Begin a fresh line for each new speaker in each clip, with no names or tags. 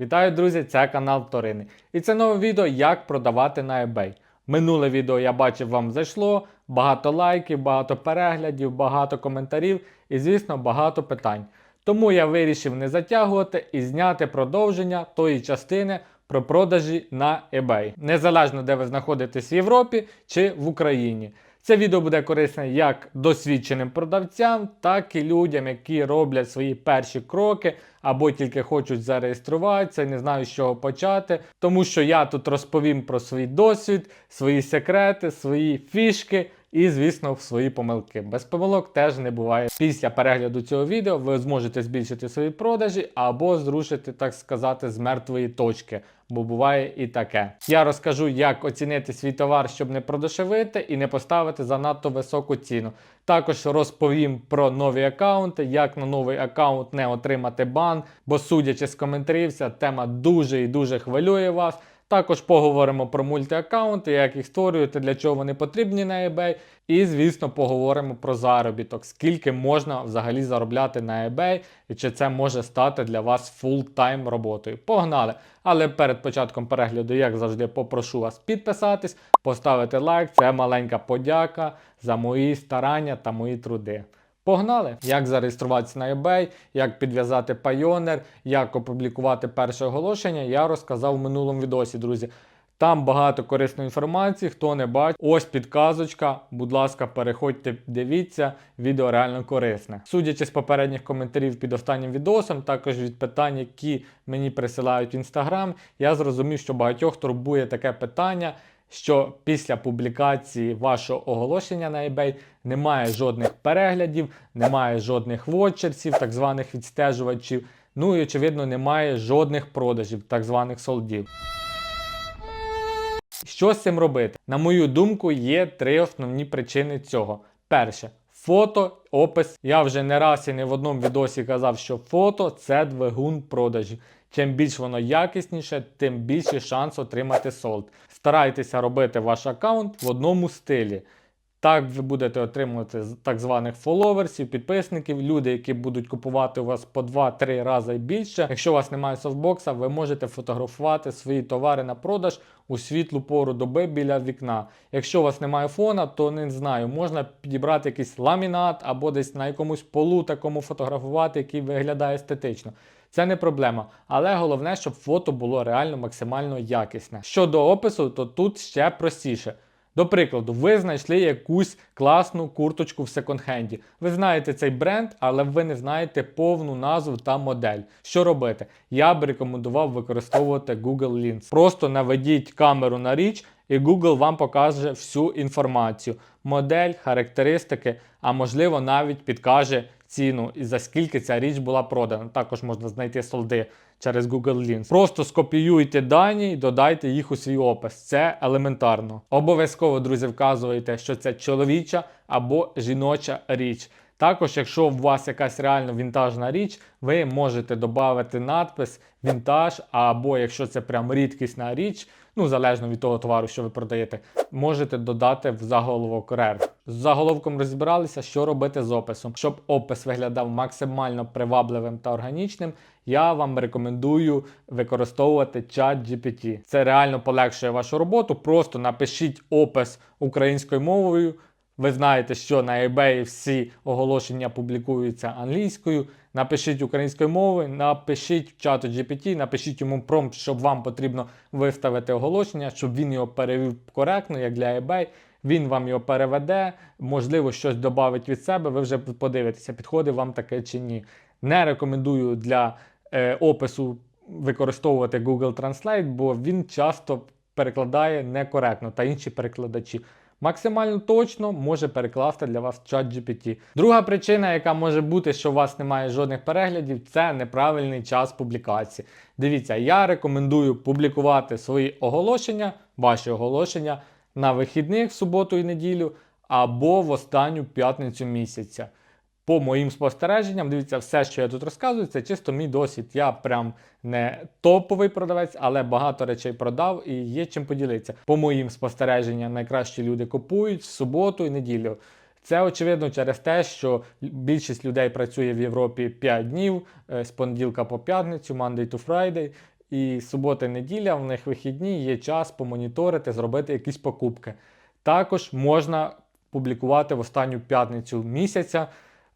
Вітаю, друзі! Це канал Вторини. І це нове відео, як продавати на eBay. Минуле відео я бачив, вам зайшло, багато лайків, багато переглядів, багато коментарів і, звісно, багато питань. Тому я вирішив не затягувати і зняти продовження тої частини про продажі на eBay, незалежно де ви знаходитесь в Європі чи в Україні. Це відео буде корисне як досвідченим продавцям, так і людям, які роблять свої перші кроки або тільки хочуть зареєструватися і не знають з чого почати. Тому що я тут розповім про свій досвід, свої секрети, свої фішки і, звісно, в свої помилки. Без помилок теж не буває. Після перегляду цього відео ви зможете збільшити свої продажі або зрушити, так сказати, з мертвої точки. Бо буває і таке. Я розкажу, як оцінити свій товар, щоб не продешевити і не поставити занадто високу ціну. Також розповім про нові аккаунти, як на новий аккаунт не отримати бан, бо судячи з коментарів, ця тема дуже і дуже хвилює вас. Також поговоримо про мультиаккаунти, як їх створювати, для чого вони потрібні на eBay. І, звісно, поговоримо про заробіток, скільки можна взагалі заробляти на eBay, і чи це може стати для вас фултайм роботою. Погнали! Але перед початком перегляду, як завжди, попрошу вас підписатись, поставити лайк. Це маленька подяка за мої старання та мої труди. Погнали! Як зареєструватися на eBay, як підв'язати Payoneer, як опублікувати перше оголошення, я розказав в минулому відосі, друзі. Там багато корисної інформації, хто не бачить. Ось підказочка. Будь ласка, переходьте, дивіться, відео реально корисне. Судячи з попередніх коментарів під останнім відосом, також від питань, які мені присилають в інстаграм, я зрозумів, що багатьох турбує таке питання. Що після публікації вашого оголошення на eBay немає жодних переглядів, немає жодних вотчерсів, так званих відстежувачів, ну і очевидно немає жодних продажів, так званих солдів. Що з цим робити? На мою думку, є три основні причини цього. Перше фото, опис. Я вже не раз і не в одному відосі казав, що фото це двигун продажі. Чим більш воно якісніше, тим більше шанс отримати солд. Старайтеся робити ваш аккаунт в одному стилі. Так ви будете отримувати так званих фоловерсів, підписників, люди, які будуть купувати у вас по 2-3 рази і більше. Якщо у вас немає софтбокса, ви можете фотографувати свої товари на продаж у світлу пору доби біля вікна. Якщо у вас немає фона, то не знаю, можна підібрати якийсь ламінат або десь на якомусь полу такому фотографувати, який виглядає естетично. Це не проблема, але головне, щоб фото було реально максимально якісне. Щодо опису, то тут ще простіше. До прикладу, ви знайшли якусь класну курточку в секонд-хенді. Ви знаєте цей бренд, але ви не знаєте повну назву та модель. Що робити? Я б рекомендував використовувати Google Lens. Просто наведіть камеру на річ, і Google вам покаже всю інформацію, модель, характеристики, а можливо навіть підкаже ціну і за скільки ця річ була продана. Також можна знайти солди через Google Lens. Просто скопіюйте дані і додайте їх у свій опис. Це елементарно. Обов'язково, друзі, вказуєте, що це чоловіча або жіноча річ. Також, якщо у вас якась реально вінтажна річ, ви можете додати надпис вінтаж, або якщо це прям рідкісна річ, ну залежно від того товару, що ви продаєте, можете додати в заголовок рер. З заголовком розібралися, що робити з описом. Щоб опис виглядав максимально привабливим та органічним, я вам рекомендую використовувати чат GPT. Це реально полегшує вашу роботу. Просто напишіть опис українською мовою. Ви знаєте, що на eBay всі оголошення публікуються англійською. Напишіть українською мовою, напишіть в чату GPT, напишіть йому промпт, щоб вам потрібно виставити оголошення, щоб він його перевів коректно, як для eBay. Він вам його переведе, можливо, щось додавить від себе. Ви вже подивитеся, підходить вам таке чи ні. Не рекомендую для е, опису використовувати Google Translate, бо він часто перекладає некоректно та інші перекладачі. Максимально точно може перекласти для вас чат GPT. Друга причина, яка може бути, що у вас немає жодних переглядів, це неправильний час публікації. Дивіться, я рекомендую публікувати свої оголошення, ваші оголошення на вихідних в суботу і неділю або в останню п'ятницю місяця. По моїм спостереженням, дивіться, все, що я тут розказую, це чисто мій досвід. Я прям не топовий продавець, але багато речей продав і є чим поділитися. По моїм спостереженням, найкращі люди купують в суботу і неділю. Це очевидно через те, що більшість людей працює в Європі 5 днів е, з понеділка по п'ятницю, Monday to Friday. І субота, неділя, в них вихідні, є час помоніторити, зробити якісь покупки. Також можна публікувати в останню п'ятницю місяця.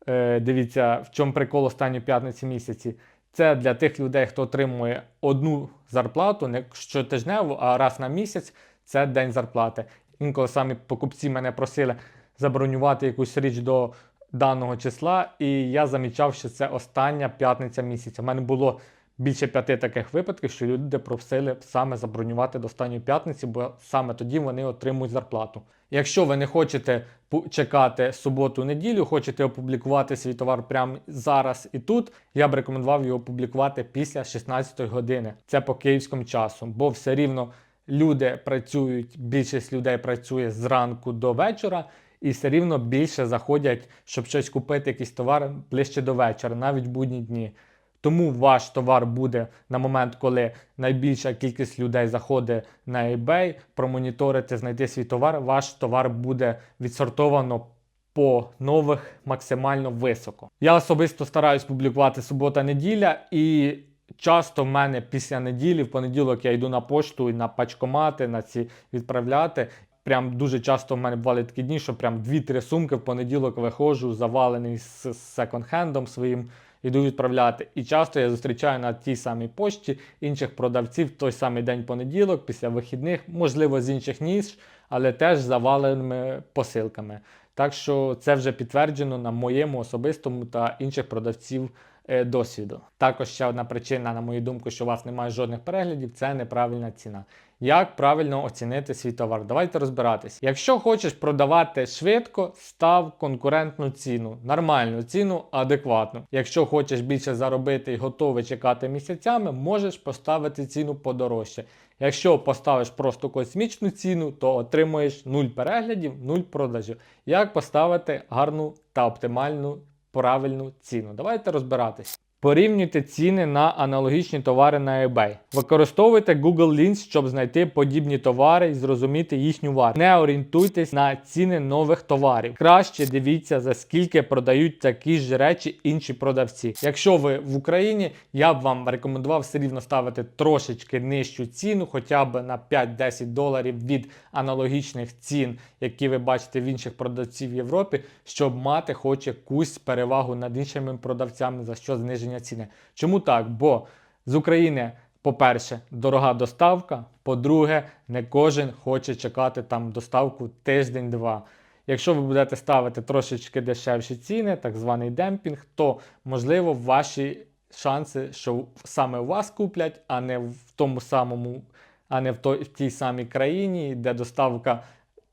Е, дивіться, в чому прикол останньої п'ятниці місяці. Це для тих людей, хто отримує одну зарплату, не щотижневу, а раз на місяць це день зарплати. Інколи самі покупці мене просили забронювати якусь річ до даного числа, і я замічав, що це остання п'ятниця місяця. У мене було більше п'яти таких випадків, що люди просили саме забронювати до останньої п'ятниці, бо саме тоді вони отримують зарплату. Якщо ви не хочете чекати суботу-неділю, хочете опублікувати свій товар прямо зараз і тут, я б рекомендував його опублікувати після 16 години. Це по київському часу, бо все рівно люди працюють, більшість людей працює зранку до вечора, і все рівно більше заходять, щоб щось купити, якийсь товар ближче до вечора, навіть в будні дні. Тому ваш товар буде на момент, коли найбільша кількість людей заходить на eBay, промоніторити, знайти свій товар, ваш товар буде відсортовано по нових максимально високо. Я особисто стараюсь публікувати субота-неділя, і часто в мене після неділі, в понеділок я йду на пошту і на пачкомати, на ці відправляти. Прям дуже часто в мене бували такі дні, що прям 2-3 сумки в понеділок виходжу, завалений з секонд-хендом своїм, іду відправляти. І часто я зустрічаю на тій самій пошті інших продавців той самий день понеділок, після вихідних, можливо, з інших ніж, але теж заваленими посилками. Так що це вже підтверджено на моєму особистому та інших продавців досвіду. Також ще одна причина, на мою думку, що у вас немає жодних переглядів, це неправильна ціна. Як правильно оцінити свій товар? Давайте розбиратись. Якщо хочеш продавати швидко, став конкурентну ціну, нормальну ціну, адекватну. Якщо хочеш більше заробити і готовий чекати місяцями, можеш поставити ціну подорожче. Якщо поставиш просто космічну ціну, то отримуєш 0 переглядів, 0 продажів. Як поставити гарну та оптимальну правильну ціну? Давайте розбиратись. Порівнюйте ціни на аналогічні товари на eBay. Використовуйте Google Lens, щоб знайти подібні товари і зрозуміти їхню вартість. Не орієнтуйтесь на ціни нових товарів. Краще дивіться, за скільки продають такі ж речі інші продавці. Якщо ви в Україні, я б вам рекомендував все рівно ставити трошечки нижчу ціну, хоча б на 5-10 доларів від аналогічних цін, які ви бачите в інших продавців в Європі, щоб мати хоч якусь перевагу над іншими продавцями, за що зниження ціни. Чому так? Бо з України, по-перше, дорога доставка. По-друге, не кожен хоче чекати там доставку тиждень-два. Якщо ви будете ставити трошечки дешевші ціни, так званий демпінг, то можливо ваші шанси, що саме у вас куплять, а не в тому самому, а не в, той, в тій самій країні, де доставка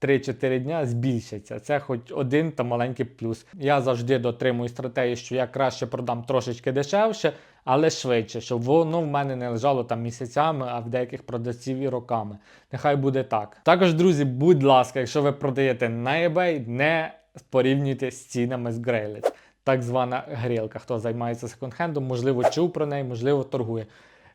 3-4 дня збільшиться. Це хоч один та маленький плюс. Я завжди дотримую стратегії, що я краще продам трошечки дешевше, але швидше, щоб воно в мене не лежало там місяцями, а в деяких продавців і роками. Нехай буде так. Також, друзі, будь ласка, якщо ви продаєте на eBay, не порівнюйте з цінами з Grailed. Так звана грілка. Хто займається секонд-хендом, можливо, чув про неї, можливо, торгує.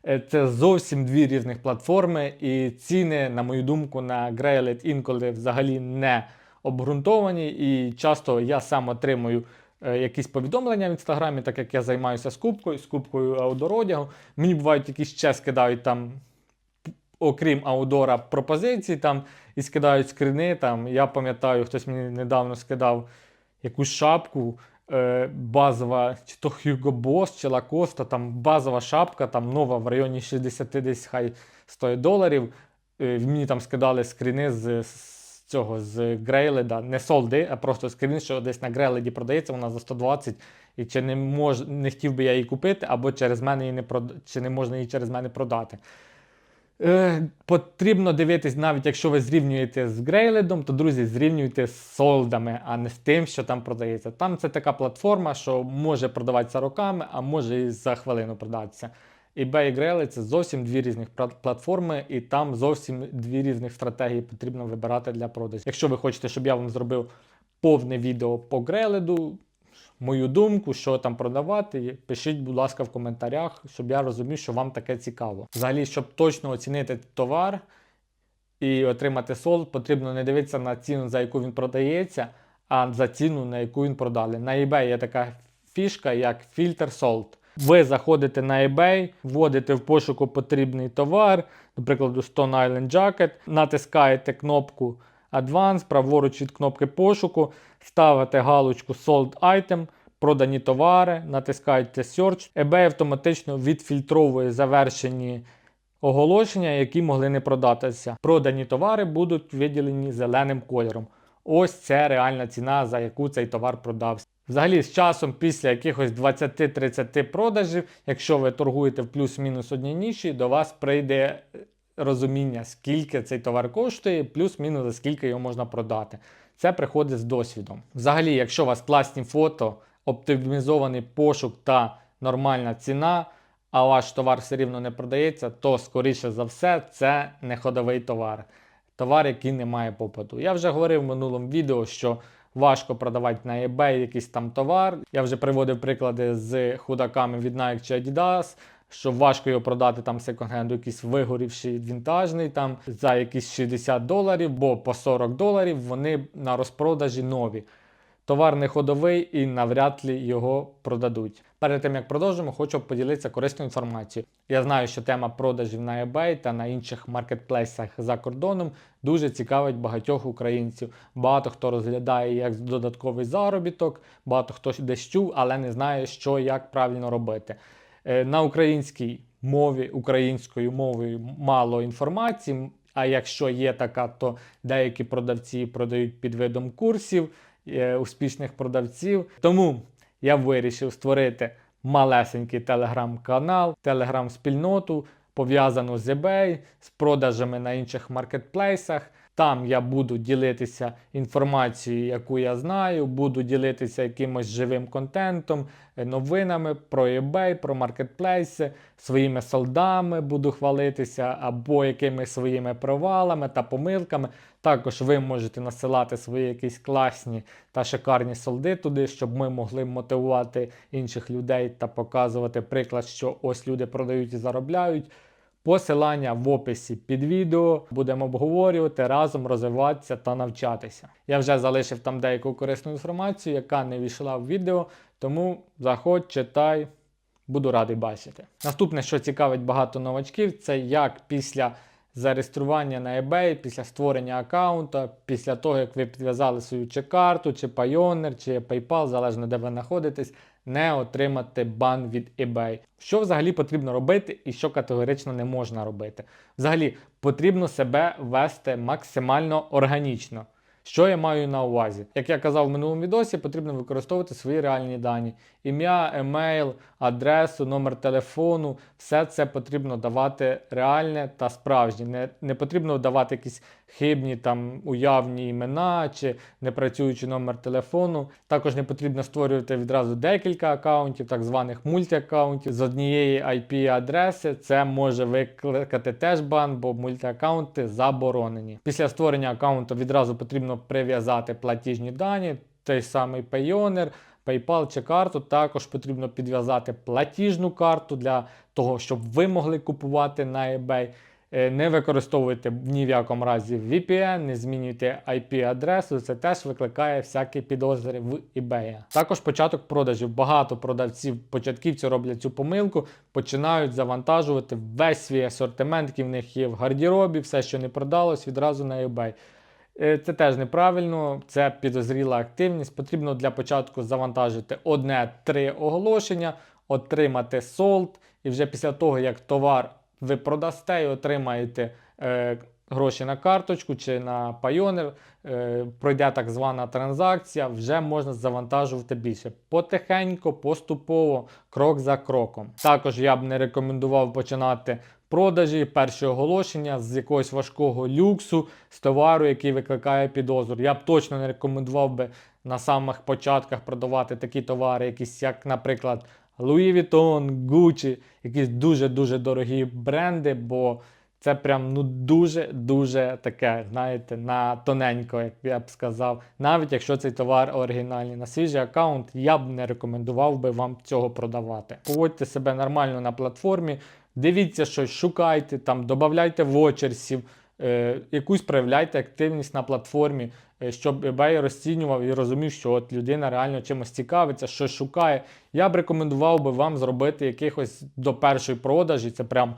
Е, Це зовсім дві різних платформи, і ціни, на мою думку, на Grailed інколи взагалі не обґрунтовані. І часто я сам отримую е, якісь повідомлення в інстаграмі, так як я займаюся скупкою, скупкою аудородягу. Мені бувають якісь ще скидають там, окрім аудора, пропозиції там і скидають скрини. Там. Я пам'ятаю, хтось мені недавно скидав якусь шапку. Е, Базова, чи то Hugo Boss, чи Lacoste, там базова шапка, там нова в районі 60 десь хай 100 доларів. Е, Мені там скидали скріни з, з цього з Грейледа, не солди, а просто скрін, що десь на Грейледі продається, вона за 120, і чи не мож, не хотів би я її купити, або через мене її не прод... чи не можна її через мене продати. Е, потрібно дивитись, навіть якщо ви зрівнюєте з Грейледом, то друзі, зрівнюйте з солдами, а не з тим, що там продається. Там це така платформа, що може продаватися роками, а може і за хвилину продатися. eBay і Grailed – це зовсім дві різних платформи, і там зовсім дві різних стратегії потрібно вибирати для продажу. Якщо ви хочете, щоб я вам зробив повне відео по Грейледу, мою думку, що там продавати, пишіть, будь ласка, в коментарях, щоб я розумів, що вам таке цікаво. Взагалі, щоб точно оцінити товар і отримати солд, потрібно не дивитися на ціну, за яку він продається, а за ціну, на яку він продали. На eBay є така фішка, як фільтр солд. Ви заходите на eBay, вводите в пошуку потрібний товар, прикладу, Stone Island Jacket, натискаєте кнопку Advance, праворуч від кнопки пошуку, ставите галочку Sold Item, продані товари, натискаєте Search. eBay автоматично відфільтровує завершені оголошення, які могли не продатися. Продані товари будуть виділені зеленим кольором. Ось це реальна ціна, за яку цей товар продався. Взагалі, з часом, після якихось 20-30 продажів, якщо ви торгуєте в плюс-мінус одній ніші, до вас прийде розуміння, скільки цей товар коштує, плюс-мінус за скільки його можна продати. Це приходить з досвідом. Взагалі, якщо у вас класні фото, оптимізований пошук та нормальна ціна, а ваш товар все рівно не продається, то скоріше за все це не ходовий товар. Товар, який не має попиту. Я вже говорив в минулому відео, що важко продавати на eBay якийсь там товар. Я вже приводив приклади з худаками від Nike чи Adidas, що важко його продати там секонд-хенду, якийсь вигорівший вінтажний там за якісь 60 доларів, бо по 40 доларів вони на розпродажі нові. Товар не ходовий і навряд ли його продадуть. Перед тим як продовжимо, хочу поділитися корисною інформацією. Я знаю, що тема продажів на eBay та на інших маркетплейсах за кордоном дуже цікавить багатьох українців. Багато хто розглядає як додатковий заробіток, багато хто десь чув, але не знає, що як правильно робити. Е, На українській мові, українською мовою мало інформації. А якщо є така, то деякі продавці продають під видом курсів е, успішних продавців. Тому я вирішив створити малесенький телеграм-канал, телеграм-спільноту, пов'язану з eBay, з продажами на інших маркетплейсах. Там я буду ділитися інформацією, яку я знаю, буду ділитися якимось живим контентом, е, новинами про eBay, про маркетплейси, своїми солдами буду хвалитися, або якимись своїми провалами та помилками. Також ви можете насилати свої якісь класні та шикарні солди туди, щоб ми могли мотивувати інших людей та показувати приклад, що ось люди продають і заробляють. Посилання в описі під відео будемо обговорювати, разом розвиватися та навчатися. Я вже залишив там деяку корисну інформацію, яка не війшла в відео, тому заходь, читай, буду радий бачити. Наступне, що цікавить багато новачків, це як після зареєстрування на eBay, після створення аккаунта, після того, як ви підв'язали свою чи карту, чи Payoneer, чи PayPal, залежно де ви знаходитесь, не отримати бан від eBay. Що взагалі потрібно робити і що категорично не можна робити? Взагалі потрібно себе вести максимально органічно. Що я маю на увазі? Як я казав в минулому відосі, потрібно використовувати свої реальні дані: ім'я, емейл, адресу, номер телефону. Все це потрібно давати реальне та справжнє. Не, не потрібно давати якісь хибні там уявні імена чи непрацюючий номер телефону. Також не потрібно створювати відразу декілька аккаунтів, так званих мультиаккаунтів з однієї IP-адреси. Це може викликати теж бан, бо мультиаккаунти заборонені. Після створення аккаунту відразу потрібно прив'язати платіжні дані, той самий Payoneer, PayPal чи карту. Також потрібно підв'язати платіжну карту для того, щоб ви могли купувати на eBay. Е, Не використовуйте ні в якому разі VPN, не змінюйте IP-адресу, це теж викликає всякі підозри в eBay. Також початок продажів. Багато продавців, початківців роблять цю помилку, починають завантажувати весь свій асортимент, який в них є в гардеробі, все, що не продалось, відразу на eBay. Е, Це теж неправильно, це підозріла активність. Потрібно для початку завантажити одне-три оголошення, отримати солд, і вже після того, як товар ви продасте і отримаєте е, гроші на карточку чи на Payoneer, е, пройде так звана транзакція, вже можна завантажувати більше. Потихеньку, поступово, крок за кроком. Також я б не рекомендував починати продажі, перші оголошення з якогось важкого люксу, з товару, який викликає підозру. Я б точно не рекомендував би на самих початках продавати такі товари, якісь як, наприклад, Louis Vuitton, Gucci, якісь дуже-дуже дорогі бренди, бо це прям ну дуже-дуже таке, знаєте, на тоненько, як я б сказав. Навіть якщо цей товар оригінальний на свіжий аккаунт, я б не рекомендував би вам цього продавати. Поводьте себе нормально на платформі, дивіться щось, шукайте, там, додавайте вочерсів, е, якусь проявляйте активність на платформі, е, щоб eBay розцінював і розумів, що от людина реально чимось цікавиться, щось шукає. Я б рекомендував би вам зробити якихось до першої продажі. Це прям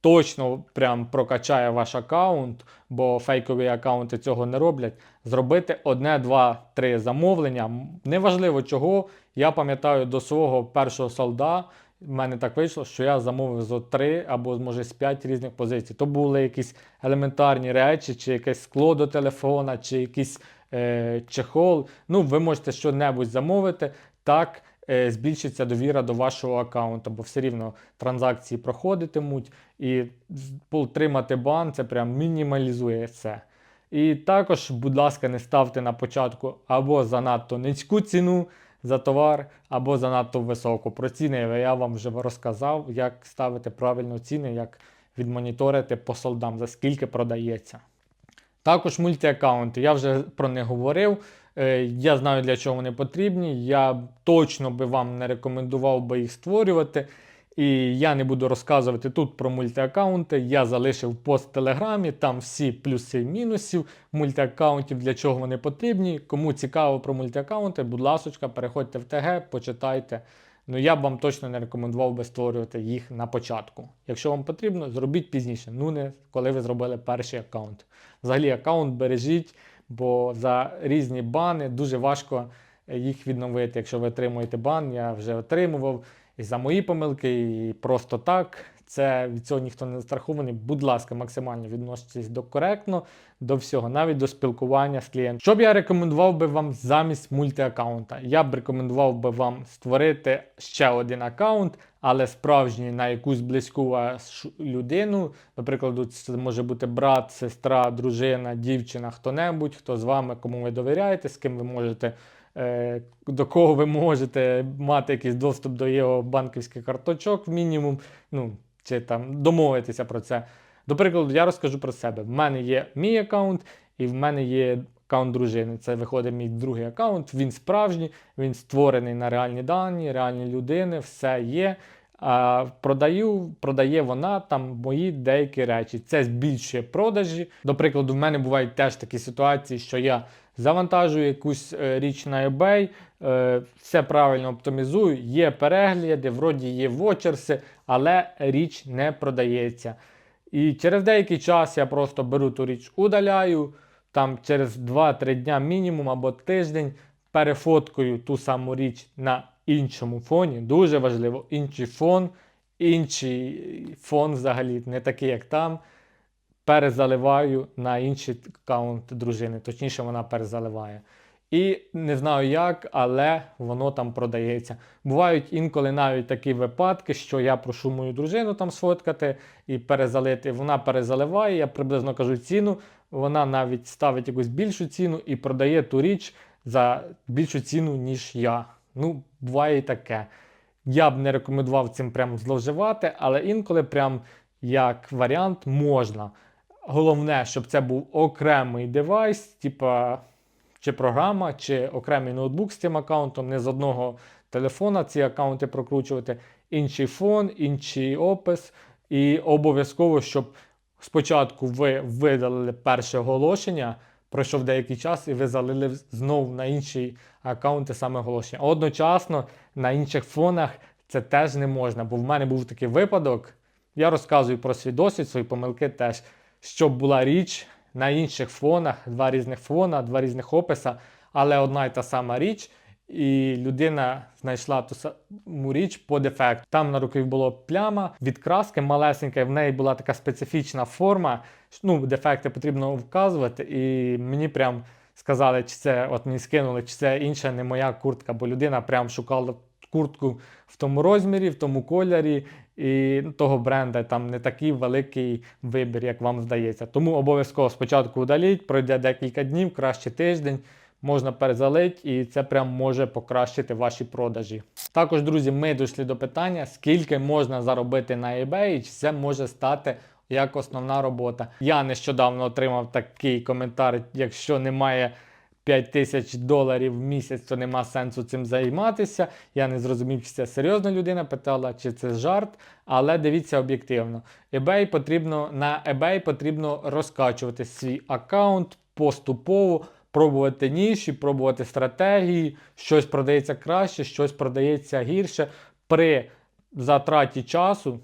точно прям прокачає ваш аккаунт, бо фейкові аккаунти цього не роблять. Зробити одне, два, три замовлення. Неважливо чого. Я пам'ятаю до свого першого солда. В мене так вийшло, що я замовив зо три або може з п'ять різних позицій. То були якісь елементарні речі, чи якесь скло до телефона, чи якийсь е, чехол. Ну, ви можете що-небудь замовити. Так е, збільшиться довіра до вашого аккаунту, бо все рівно транзакції проходитимуть, і отримати бан це прям мінімалізує це. І також, будь ласка, не ставте на початку або занадто низьку ціну за товар, або занадто високу. Про ціни я вам вже розказав, як ставити правильно ціни, як відмоніторити по солдам, за скільки продається. Також мультиаккаунти. Я вже про них говорив. Е, Я знаю, для чого вони потрібні. Я точно би вам не рекомендував би їх створювати. І я не буду розказувати тут про мультиаккаунти. Я залишив пост в телеграмі, там всі плюси і мінусів мультиаккаунтів, для чого вони потрібні. Кому цікаво про мультиаккаунти, будь ласка, переходьте в ТГ, почитайте. Ну я б вам точно не рекомендував би створювати їх на початку. Якщо вам потрібно, зробіть пізніше. Ну не коли ви зробили перший аккаунт. Взагалі аккаунт бережіть, бо за різні бани дуже важко їх відновити. Якщо ви отримуєте бан, я вже отримував і за мої помилки, і просто так. Це від цього ніхто не застрахований. Будь ласка, максимально відноситесь до коректно, до всього, навіть до спілкування з клієнтом. Що б я рекомендував би вам замість мультиаккаунта? Я б рекомендував би вам створити ще один аккаунт, але справжній на якусь близьку людину. Наприклад, це може бути брат, сестра, дружина, дівчина, хто-небудь, хто з вами, кому ви довіряєте, з ким ви можете. Е, До кого ви можете мати якийсь доступ до його банківських карточок, мінімум, ну, чи там домовитися про це. До прикладу, я розкажу про себе. В мене є мій аккаунт, і в мене є аккаунт дружини. Це виходить мій другий аккаунт. Він справжній, він створений на реальні дані, реальні людини, все є. А продаю, продає вона там мої деякі речі. Це збільшує продажі. До прикладу, в мене бувають теж такі ситуації, що я завантажую якусь е, річ на eBay, е, все правильно оптимізую, є перегляди, вроді є вочерси, але річ не продається. І через деякий час я просто беру ту річ, удаляю, там через 2-3 дня мінімум або тиждень перефоткою ту саму річ на іншому фоні. Дуже важливо, інший фон, інший фон взагалі не такий, як там. Перезаливаю на інший аккаунт дружини, точніше, вона перезаливає. І не знаю як, але воно там продається. Бувають інколи навіть такі випадки, що я прошу мою дружину там сфоткати і перезалити. Вона перезаливає, я приблизно кажу ціну, вона навіть ставить якусь більшу ціну і продає ту річ за більшу ціну, ніж я. Ну, буває і таке. Я б не рекомендував цим прям зловживати, але інколи прям як варіант можна. Головне, щоб це був окремий девайс, типа чи програма, чи окремий ноутбук з цим аккаунтом, не з одного телефона ці аккаунти прокручувати, інший фон, інший опис. І обов'язково, щоб спочатку ви видалили перше оголошення, пройшов деякий час, і ви залили знову на інші аккаунти саме оголошення. Одночасно на інших фонах це теж не можна, бо в мене був такий випадок. Я розказую про свій досвід, свої помилки теж, щоб була річ на інших фонах, два різних фона, два різних описа, але одна й та сама річ, і людина знайшла ту саму річ по дефекту. Там на рукаві була пляма від краски малесенька, в неї була така специфічна форма. Ну, дефекти потрібно вказувати, і мені прям сказали, чи це от мені скинули, чи це інша не моя куртка, бо людина прям шукала куртку в тому розмірі, в тому кольорі, і того бренда там не такий великий вибір, як вам здається. Тому обов'язково спочатку удаліть, пройде декілька днів, краще тиждень. Можна перезалити, і це прям може покращити ваші продажі. Також, друзі, ми дійшли до питання, скільки можна заробити на eBay, і чи це може стати як основна робота. Я нещодавно отримав такий коментар, якщо немає 5 тисяч доларів в місяць, то нема сенсу цим займатися. Я не зрозумів, чи це серйозна людина питала, чи це жарт. Але дивіться об'єктивно. eBay потрібно, на eBay потрібно розкачувати свій аккаунт поступово, пробувати ніші, пробувати стратегії. Щось продається краще, щось продається гірше. При затраті часу,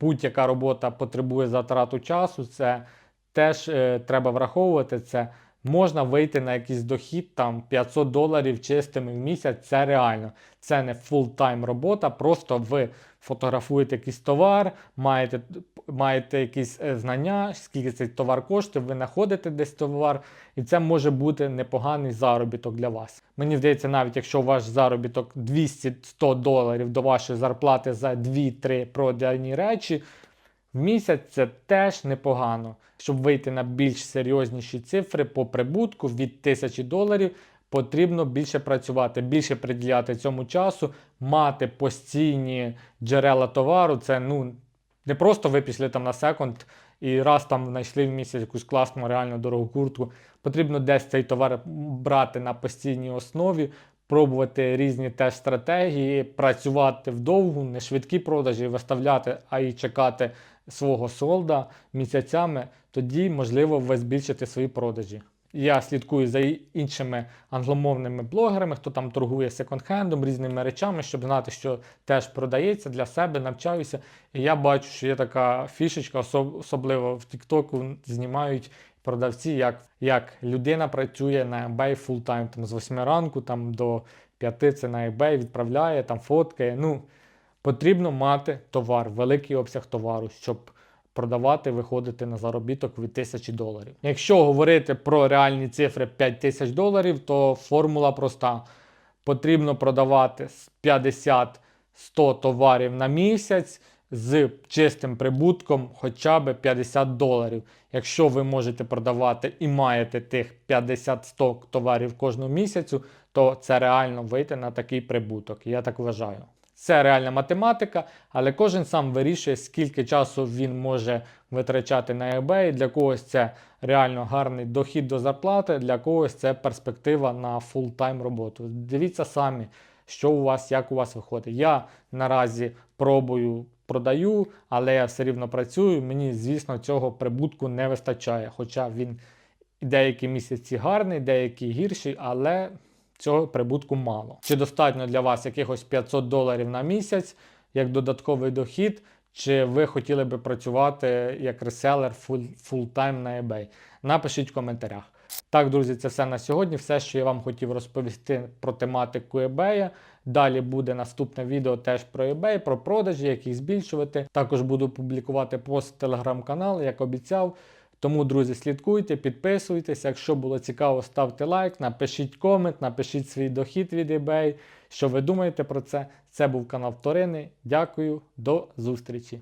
будь-яка робота потребує затрату часу, це теж е, треба враховувати це. Можна вийти на якийсь дохід там 500 доларів чистими в місяць. Це реально. Це не фултайм робота. Просто ви фотографуєте якийсь товар, маєте, маєте якісь е, знання, скільки цей товар коштує, ви знаходите десь товар, і це може бути непоганий заробіток для вас. Мені здається, навіть якщо ваш заробіток 200-100 доларів до вашої зарплати за 2-3 продані речі. В місяць це теж непогано. Щоб вийти на більш серйозніші цифри по прибутку від 1000 доларів, потрібно більше працювати, більше приділяти цьому часу, мати постійні джерела товару. Це ну не просто ви пішли там на секунд і раз там знайшли в місяць якусь класну, реально дорогу куртку. Потрібно десь цей товар брати на постійній основі. Пробувати різні теж стратегії, працювати вдовгу, не швидкі продажі, виставляти, а й чекати свого солда місяцями, тоді можливо ви збільшите свої продажі. Я слідкую за іншими англомовними блогерами, хто там торгує секонд-хендом, різними речами, щоб знати, що теж продається для себе, навчаюся. І я бачу, що є така фішечка, особливо в Тіктоку знімають продавці, як, як людина працює на eBay full time, там з 8 ранку там, до 5 це на eBay відправляє, там фоткає. Ну, потрібно мати товар, великий обсяг товару, щоб продавати, виходити на заробіток від 1000 доларів. Якщо говорити про реальні цифри 5000 доларів, то формула проста. Потрібно продавати з 50-100 товарів на місяць з чистим прибутком хоча б 50 доларів. Якщо ви можете продавати і маєте тих 50-100 товарів кожного місяцю, то це реально вийти на такий прибуток. Я так вважаю. Це реальна математика, але кожен сам вирішує, скільки часу він може витрачати на eBay. Для когось це реально гарний дохід до зарплати, для когось це перспектива на фултайм роботу. Дивіться самі, що у вас, як у вас виходить. Я наразі пробую, продаю, але я все рівно працюю. Мені, звісно, цього прибутку не вистачає. Хоча він деякі місяці гарний, деякі гірший, але цього прибутку мало. Чи достатньо для вас якихось 500 доларів на місяць як додатковий дохід, чи ви хотіли би працювати як реселер фултайм на eBay? Напишіть в коментарях. Так, друзі, це все на сьогодні. Все, що я вам хотів розповісти про тематику eBay. Далі буде наступне відео теж про eBay, про продажі, як їх збільшувати. Також буду публікувати пост телеграм-канал, як обіцяв. Тому, друзі, слідкуйте, підписуйтесь. Якщо було цікаво, ставте лайк, напишіть комент, напишіть свій дохід від eBay. Що ви думаєте про це? Це був канал Вторини. Дякую, до зустрічі!